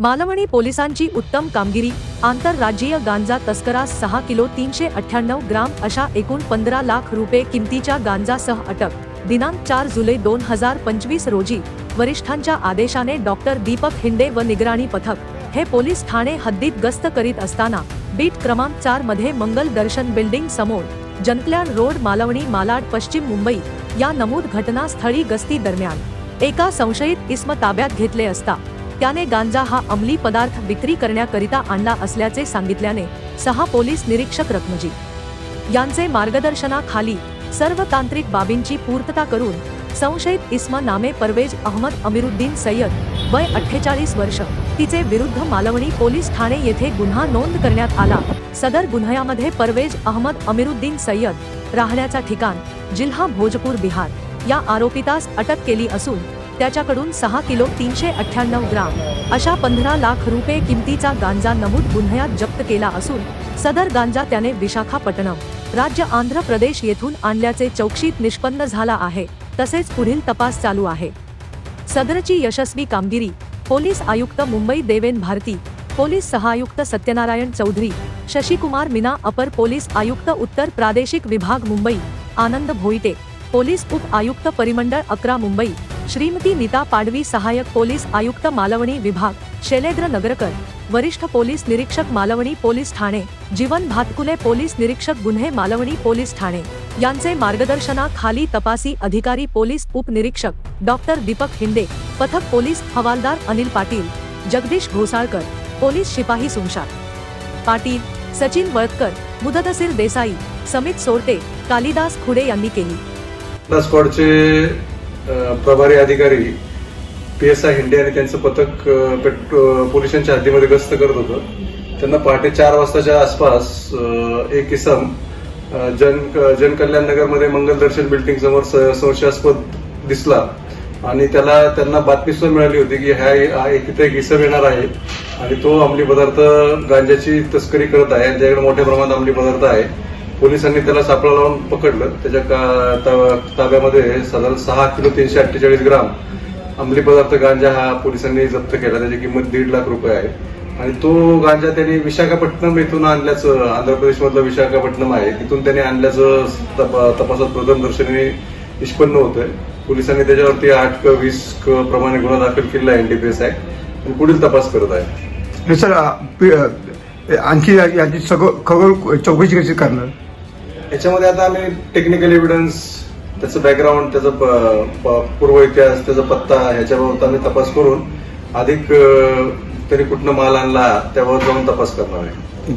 मालवणी पोलिसांची उत्तम कामगिरी आंतरराज्यीय गांजा तस्करास सहा किलो तीनशे अठ्ठ्याण्णव ग्राम अशा एकूण पंधरा लाख रुपये किमतीच्या गांजासह अटक. दिनांक चार जुलै दोन हजार पंचवीस रोजी वरिष्ठांच्या आदेशाने डॉक्टर दीपक हिंडे व निगराणी पथक हे पोलीस ठाणे हद्दीत गस्त करीत असताना बीट क्रमांक चारमध्ये मंगल दर्शन बिल्डिंग समोर जनकल्याण रोड मालवणी मालाड पश्चिम मुंबई या नमूद घटनास्थळी गस्ती दरम्यान. एका संशयित इस्म ताब्यात घेतले असता त्याने गांजा हा अंमली पदार्थ विक्री करण्याकरिता आणला असल्याचे सांगितल्याने सहा पोलीस निरीक्षक रत्नजी यांचे मार्गदर्शनाखाली सर्व तांत्रिक बाबींची पूर्तता करून संशयित इस्मा नामे परवेज अहमद अमिरुद्दीन सय्यद वय अठ्ठेचाळीस वर्ष तिचे विरुद्ध मालवणी पोलीस ठाणे येथे गुन्हा नोंद करण्यात आला. सदर गुन्ह्यामध्ये परवेज अहमद अमिरुद्दीन सय्यद राहण्याचा ठिकाण जिल्हा भोजपूर बिहार या आरोपितास अटक केली असून त्याच्याकडून सहा किलो तीनशे अठ्ठ्याण्णव ग्राम अशा पंधरा लाख रुपये किमतीचा गांजा नमूद गुन्ह्यात जप्त केला असून सदर गांजा त्याने विशाखापट्टणम राज्य आंध्र प्रदेश येथून आणल्याचे चौकशीत निष्पन्न झाला आहे. तसेच पुढील तपास चालू आहे. सदरची यशस्वी कामगिरी पोलीस आयुक्त मुंबई देवेन भारती पोलीस सहायुक्त सत्यनारायण चौधरी शशिकुमार मीना अपर पोलीस आयुक्त उत्तर प्रादेशिक विभाग मुंबई आनंद भोईटे पोलीस उप आयुक्त परिमंडळ अकरा मुंबई श्रीमती नीता पाडवी सहाय्यक पोलीस आयुक्त मालवणी विभाग शैलेंद्र नगरकर वरिष्ठ पोलीस निरीक्षक मालवणी पोलीस ठाणे जीवन भातकुले पोलीस निरीक्षक गुन्हे मालवणी पोलीस ठाणे. यांचे मार्गदर्शनाखाली तपासी अधिकारी पोलीस उपनिरीक्षक डॉक्टर दीपक हिंदे पथक पोलीस हवालदार अनिल पाटील जगदीश घोसाळकर पोलीस शिपाही सुमशा पाटील सचिन वळतकर मुदतसीर देसाई समित सोरटे कालिदास खुडे यांनी केली. स्क्वॉडचे प्रभारी अधिकारी पी एस आय हिंडे आणि त्यांचं पथक पेट्रो- पोलिसांच्या हद्दीमध्ये गस्त करत होतं. त्यांना पहाटे चार वाजताच्या आसपास एक इसम जन जनकल्याण नगरमध्ये मंगल दर्शन बिल्डिंग समोर स- संशयास्पद दिसला. आणि त्याला त्यांना बातमी सुद्धा मिळाली होती की ह्या हा एक- तिथे एक इसम येणार आहे आणि तो अंमली पदार्थ गांजाची तस्करी करत आहे त्याच्याकडे मोठ्या प्रमाणात अंमली पदार्थ आहे. पोलिसांनी त्याला सापळा लावून पकडलं. त्याच्या ताब्यामध्ये साधारण सहा किलो तीनशे अठ्ठेचाळीस ग्राम अंमली पदार्थ गांजा हा पोलिसांनी जप्त केला. त्याची किंमत दीड लाख रुपये आहे. आणि तो गांजा त्यांनी विशाखापट्टणम येथून आणल्याचं आंध्र प्रदेशमधलं विशाखापट्टणम आहे. तिथून त्यांनी आणल्याचं तपासात तपासात प्रथमदर्शनी निष्पन्न होतंय. पोलिसांनी त्याच्यावरती आठ क वीस क प्रमाणे गुन्हा दाखल केलेला आहे एनडीपीएस आहे. आणि पुढील तपास करत आहे. सर आणखी याची सगळं खगोल चौकशी कशी करणार? याच्यामध्ये आता आम्ही टेक्निकल एव्हिडन्स त्याचं बॅकग्राऊंड त्याचा पूर्व इतिहास त्याचा पत्ता ह्याच्याबाबत आम्ही तपास करून अधिक तरी कुठनं माल आणला त्याबाबत जाऊन तपास करणार आहे.